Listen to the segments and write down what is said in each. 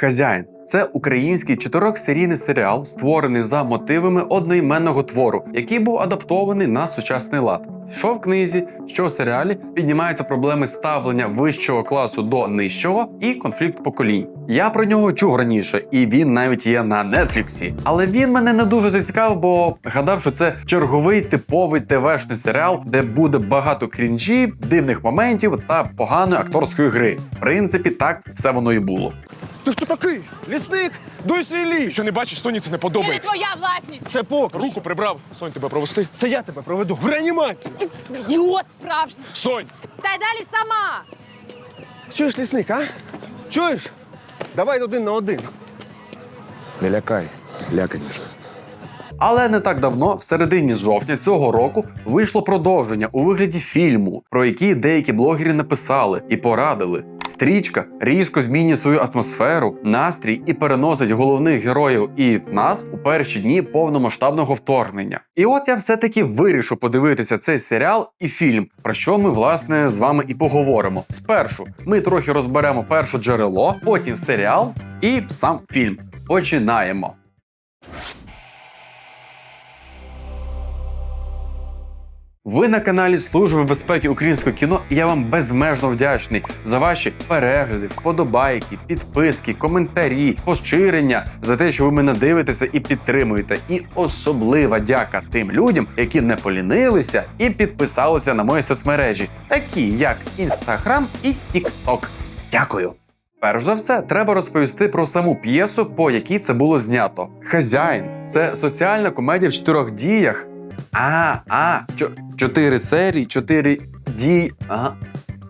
Хазяїн це український чотирьохсерійний серіал, створений за мотивами одноіменного твору, який був адаптований на сучасний лад. Що в книзі, що в серіалі піднімаються проблеми ставлення вищого класу до нижчого і конфлікт поколінь. Я про нього чув раніше, і він навіть є на Нетфліксі. Але він мене не дуже зацікавив, бо гадав, що це черговий типовий ТВшний серіал, де буде багато крінжі, дивних моментів та поганої акторської гри. В принципі, так все воно і було. Ти хто такий? Лісник? Дуй свій ліс! Що не бачиш, Соні це не Це не подобається. твоя власність! Це покер. Руку прибрав. Сонь, тебе провести. Це я тебе проведу в реанімацію. Ідіот справжній! Сонь! Та й далі сама! Чуєш, лісник, а? Чуєш? Давай один на один. Не лякай, ляканіше. Але не так давно, в середині жовтня цього року, вийшло продовження у вигляді фільму, про який деякі блогери написали і порадили. Стрічка різко змінює свою атмосферу, настрій і переносить головних героїв і нас у перші дні повномасштабного вторгнення. І от я все-таки вирішу подивитися цей серіал і фільм, про що ми власне з вами і поговоримо. Спершу ми трохи розберемо перше джерело, потім серіал і сам фільм. Починаємо. Ви на каналі Служби безпеки українського кіно, і я вам безмежно вдячний за ваші перегляди, вподобайки, підписки, коментарі, поширення, за те, що ви мене дивитеся і підтримуєте. І особлива дяка тим людям, які не полінилися і підписалися на мої соцмережі, такі як Instagram і TikTok. Дякую. Перш за все, треба розповісти про саму п'єсу, по якій це було знято. Хазяїн це соціальна комедія в чотирьох діях. А, а, чо- чотири серії, чотири дій. Ага.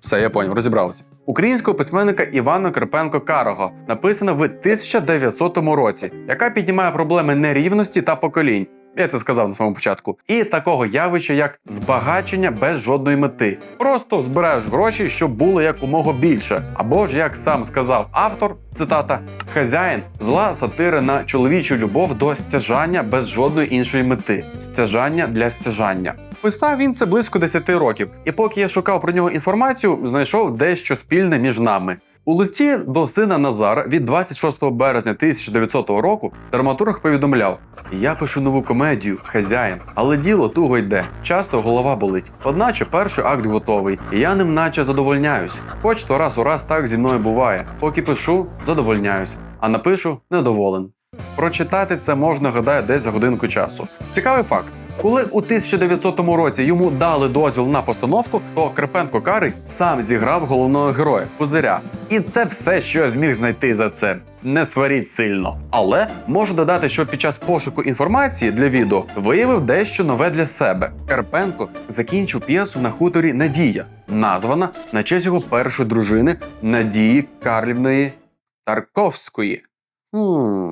Все, я поняв, розібралися. Українського письменника Івана Карпенко Карого написана в 1900 році, яка піднімає проблеми нерівності та поколінь. Я це сказав на самому початку. І такого явища, як збагачення без жодної мети. Просто збираєш гроші, щоб було якомога більше. Або ж, як сам сказав автор, цитата: хазяїн зла сатира на чоловічу любов до стяжання без жодної іншої мети. Стяжання для стяжання. Писав він це близько 10 років, і поки я шукав про нього інформацію, знайшов дещо спільне між нами. У листі до сина Назара від 26 березня 1900 року драматург повідомляв: Я пишу нову комедію, хазяїн, але діло туго йде. Часто голова болить. Одначе перший акт готовий, і я ним наче задовольняюсь. Хоч то раз у раз так зі мною буває. Поки пишу, задовольняюсь, а напишу недоволен. Прочитати це можна, гадаю, десь за годинку часу. Цікавий факт. Коли у 1900 році йому дали дозвіл на постановку, то Карпенко Карий сам зіграв головного героя Пузиря. І це все, що я зміг знайти за це. Не сваріть сильно. Але можу додати, що під час пошуку інформації для відео виявив дещо нове для себе. Карпенко закінчив п'єсу на хуторі Надія, названа на честь його першої дружини Надії Карлівної Тарковської. Хм.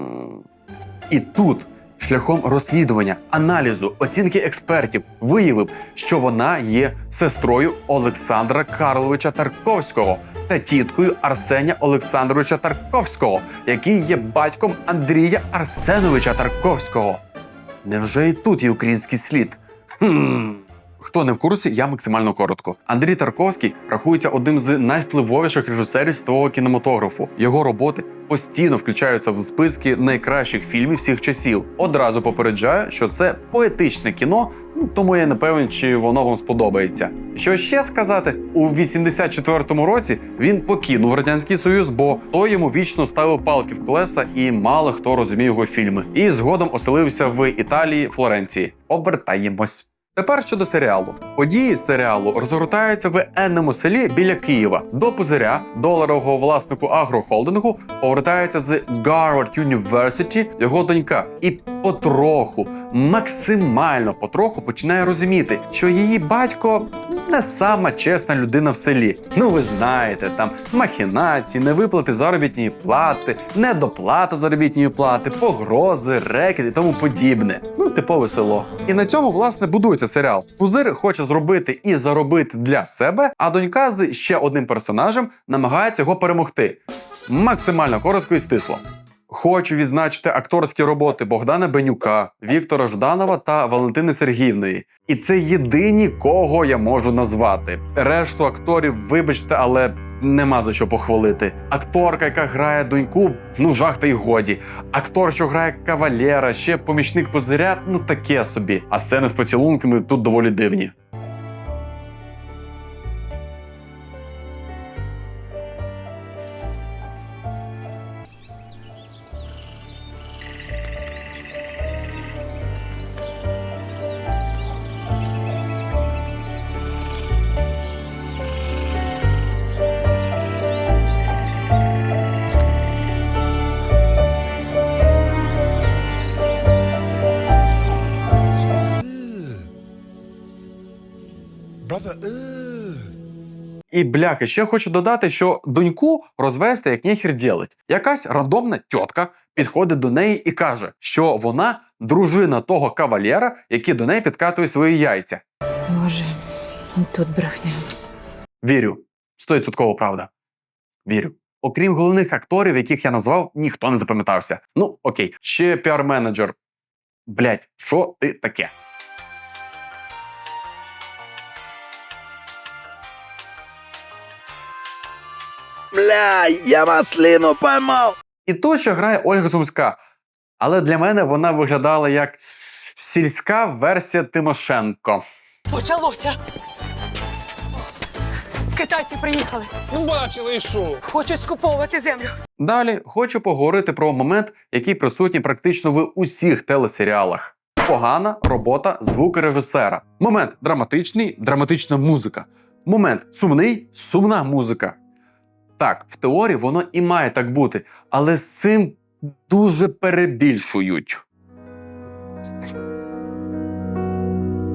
І тут, шляхом розслідування, аналізу, оцінки експертів, виявив, що вона є сестрою Олександра Карловича Тарковського та тіткою Арсеня Олександровича Тарковського, який є батьком Андрія Арсеновича Тарковського. Невже і тут є український слід? Хм. Хто не в курсі, я максимально коротко. Андрій Тарковський рахується одним з найвпливовіших режисерів світового кінематографу. Його роботи постійно включаються в списки найкращих фільмів всіх часів. Одразу попереджаю, що це поетичне кіно, ну, тому я не певен, чи воно вам сподобається. Що ще сказати, у 84-му році він покинув радянський союз, бо той йому вічно ставив палки в колеса, і мало хто розумів його фільми. І згодом оселився в Італії, Флоренції. Обертаємось. Тепер щодо серіалу. Події серіалу розгортаються в енному селі біля Києва. До пузиря доларового власнику агрохолдингу повертається з Гарвард University його донька, і потроху, максимально потроху починає розуміти, що її батько не сама чесна людина в селі. Ну ви знаєте, там махінації, невиплати заробітної плати, недоплата заробітної плати, погрози, рекет і тому подібне. Ну, типове село. І на цьому власне будується серіал. Пузир хоче зробити і заробити для себе, а донька з ще одним персонажем намагається його перемогти. Максимально коротко і стисло. Хочу відзначити акторські роботи Богдана Бенюка, Віктора Жданова та Валентини Сергіївної. І це єдині, кого я можу назвати. Решту акторів, вибачте, але нема за що похвалити. Акторка, яка грає доньку, ну жах та й годі. Актор, що грає кавалера, ще помічник позиря, ну таке собі. А сцени з поцілунками тут доволі дивні. І бляха, ще хочу додати, що доньку розвести як нехер ділить. Якась рандомна тітка підходить до неї і каже, що вона дружина того кавалєра, який до неї підкатує свої яйця. Боже, тут брехня. Вірю, стовідсотково правда. Вірю. Окрім головних акторів, яких я назвав, ніхто не запам'ятався. Ну, окей, ще піар-менеджер. Блять, що ти таке? Бля, я маслину поймал. І то, що грає Ольга Сумська. Але для мене вона виглядала як сільська версія Тимошенко. Почалося. Китайці приїхали. Ну, бачили, і що? Хочуть скуповувати землю. Далі хочу поговорити про момент, який присутній практично в усіх телесеріалах. Погана робота звукорежисера. Момент драматичний, драматична музика. Момент сумний, сумна музика. Так, в теорії воно і має так бути, але з цим дуже перебільшують.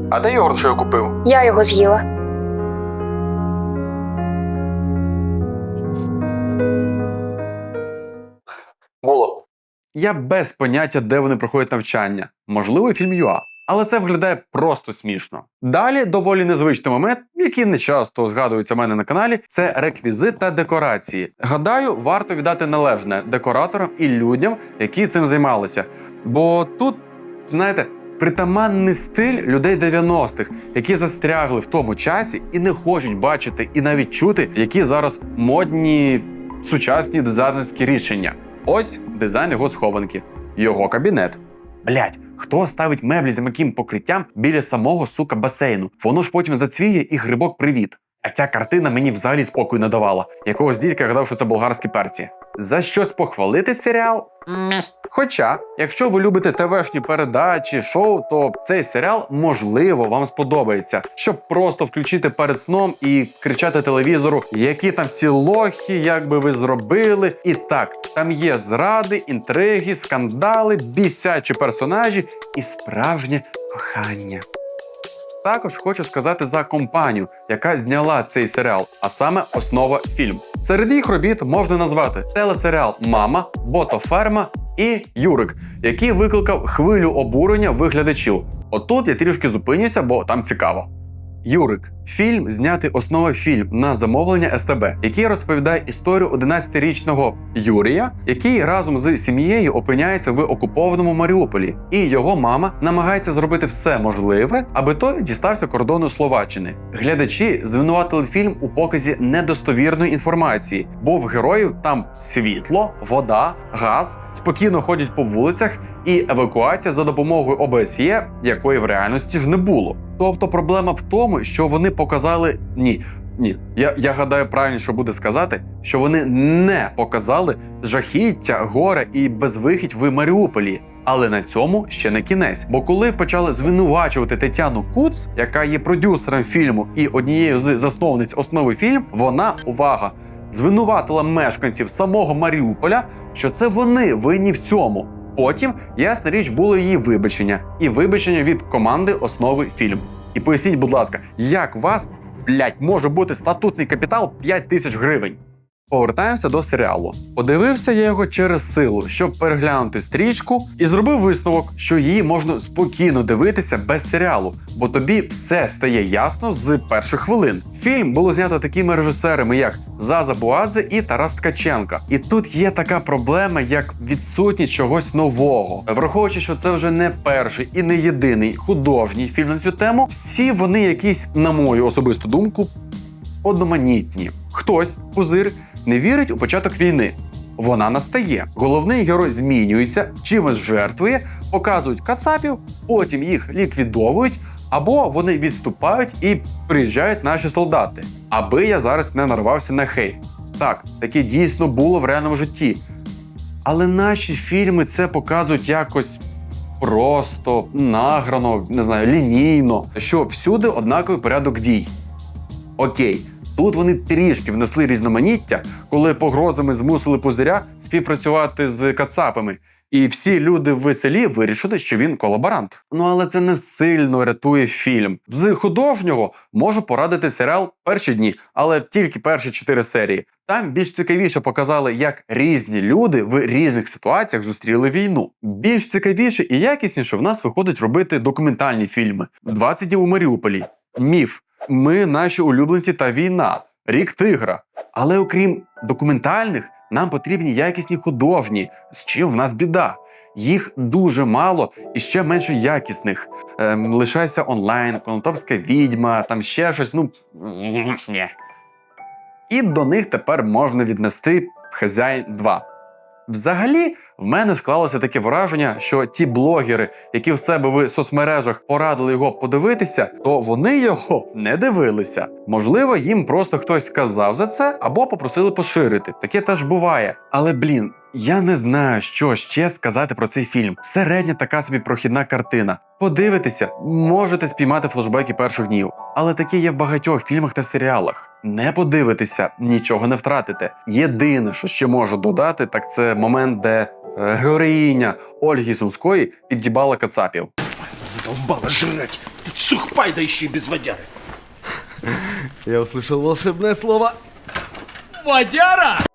А де йогурт, що я купив? Я його з'їла. Було. Я без поняття, де вони проходять навчання. Можливо, фільм ЮА. Але це виглядає просто смішно. Далі доволі незвичний момент, який не часто згадується в мене на каналі. Це реквізит та декорації. Гадаю, варто віддати належне декораторам і людям, які цим займалися. Бо тут, знаєте, притаманний стиль людей 90-х, які застрягли в тому часі і не хочуть бачити і навіть чути, які зараз модні сучасні дизайнерські рішення. Ось дизайн його схованки, його кабінет. Блять, хто ставить меблі з м'яким покриттям біля самого сука басейну? Воно ж потім зацвіє і грибок привіт. А ця картина мені взагалі спокою не давала. Якогось дідька гадав, що це болгарські перці. За щось похвалити серіал? Мeh. Хоча, якщо ви любите ТВшні передачі, шоу, то цей серіал можливо вам сподобається, щоб просто включити перед сном і кричати телевізору, які там всі лохи, як би ви зробили. І так, там є зради, інтриги, скандали, бісячі персонажі і справжнє кохання. Також хочу сказати за компанію, яка зняла цей серіал, а саме основа фільм. Серед їх робіт можна назвати телесеріал Мама, Ботоферма і Юрик, який викликав хвилю обурення виглядачів. Отут я трішки зупинюся, бо там цікаво. Юрик. Фільм знятий основа фільм на замовлення СТБ, який розповідає історію 11-річного Юрія, який разом з сім'єю опиняється в окупованому Маріуполі, і його мама намагається зробити все можливе, аби той дістався кордону Словаччини. Глядачі звинуватили фільм у показі недостовірної інформації, бо в героїв там світло, вода, газ, спокійно ходять по вулицях, і евакуація за допомогою ОБСЄ, якої в реальності ж не було. Тобто проблема в тому, що вони показали ні. Ні, я, я гадаю, правильніше буде сказати, що вони не показали жахіття, горе і безвихідь в Маріуполі. Але на цьому ще не кінець. Бо коли почали звинувачувати Тетяну Куц, яка є продюсером фільму і однією з засновниць основи фільм, вона увага звинуватила мешканців самого Маріуполя, що це вони винні в цьому. Потім, ясна річ, було її вибачення і вибачення від команди основи фільм. І поясніть, будь ласка, як вас, блядь, може бути статутний капітал 5 тисяч гривень? Повертаємося до серіалу. Подивився я його через силу, щоб переглянути стрічку, і зробив висновок, що її можна спокійно дивитися без серіалу, бо тобі все стає ясно з перших хвилин. Фільм було знято такими режисерами, як Заза Буадзе і Тарас Ткаченка. І тут є така проблема, як відсутність чогось нового. Враховуючи, що це вже не перший і не єдиний художній фільм на цю тему, всі вони якісь, на мою особисту думку, одноманітні. Хтось, пузир, не вірить у початок війни. Вона настає. Головний герой змінюється, чимось жертвує, показують кацапів, потім їх ліквідовують, або вони відступають і приїжджають наші солдати. Аби я зараз не нарвався на хейт. Так, таке дійсно було в реальному житті. Але наші фільми це показують якось просто, награно, не знаю, лінійно, що всюди однаковий порядок дій. Окей, тут вони трішки внесли різноманіття, коли погрозами змусили пузиря співпрацювати з кацапами. І всі люди в селі вирішили, що він колаборант. Ну але це не сильно рятує фільм. З художнього можу порадити серіал перші дні, але тільки перші чотири серії. Там більш цікавіше показали, як різні люди в різних ситуаціях зустріли війну. Більш цікавіше і якісніше в нас виходить робити документальні фільми. «20 днів у Маріуполі, Міф. Ми наші улюбленці та війна, Рік тигра. Але окрім документальних, нам потрібні якісні художні, з чим в нас біда. Їх дуже мало і ще менше якісних. Ем, лишайся онлайн, конотопська відьма, там ще щось. Ну. І до них тепер можна віднести хазяїн 2. Взагалі, в мене склалося таке враження, що ті блогери, які в себе в соцмережах порадили його подивитися, то вони його не дивилися. Можливо, їм просто хтось сказав за це або попросили поширити. Таке теж буває. Але блін, я не знаю, що ще сказати про цей фільм. Середня така собі прохідна картина. Подивитися, можете спіймати флешбеки перших днів. Але таке є в багатьох фільмах та серіалах. Не подивитися, нічого не втратите. Єдине, що ще можу додати, так це момент, де е, героїня Ольги Сумської під'їбала кацапів. Задолбала жрать. Тут сухпай, да еще и без водяры. Я услышал волшебное слово.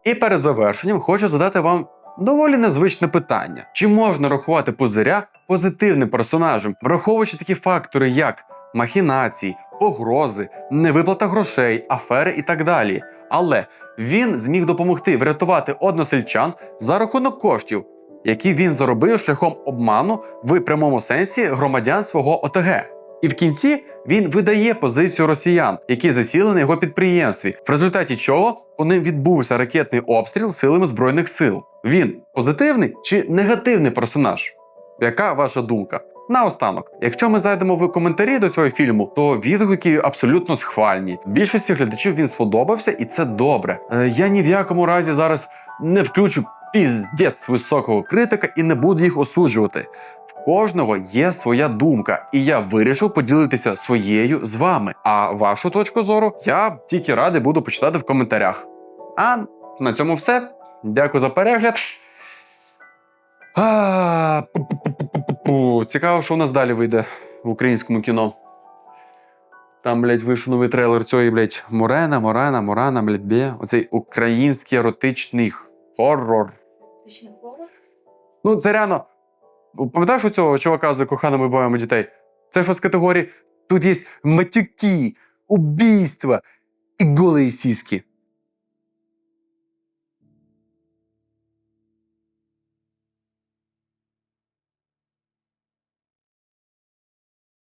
І перед завершенням хочу задати вам доволі незвичне питання: чи можна рахувати пузиря позитивним персонажем, враховуючи такі фактори, як махінації, погрози, невиплата грошей, афери і так далі. Але він зміг допомогти врятувати односельчан за рахунок коштів, які він заробив шляхом обману в прямому сенсі громадян свого ОТГ. І в кінці він видає позицію росіян, які засіли на його підприємстві, в результаті чого по ним відбувся ракетний обстріл силами збройних сил. Він позитивний чи негативний персонаж? Яка ваша думка? Наостанок, якщо ми зайдемо в коментарі до цього фільму, то відгуки абсолютно схвальні. Більшості глядачів він сподобався, і це добре. Е, я ні в якому разі зараз не включу піздець високого критика і не буду їх осуджувати. Кожного є своя думка, і я вирішив поділитися своєю з вами. А вашу точку зору я тільки радий буду почитати в коментарях. А на цьому все. Дякую за перегляд. А. Цікаво, що у нас далі вийде в українському кіно. Там, блядь, вийшов новий трейлер цієї, блядь, Морена, Морена, Морана, блядь, бє. Оцей український еротичний хоррор. Ну, це реально. Пам'ятаєш у цього чувака з коханими боями дітей? Це що з категорії тут є матюки, убійства і голі сіськи.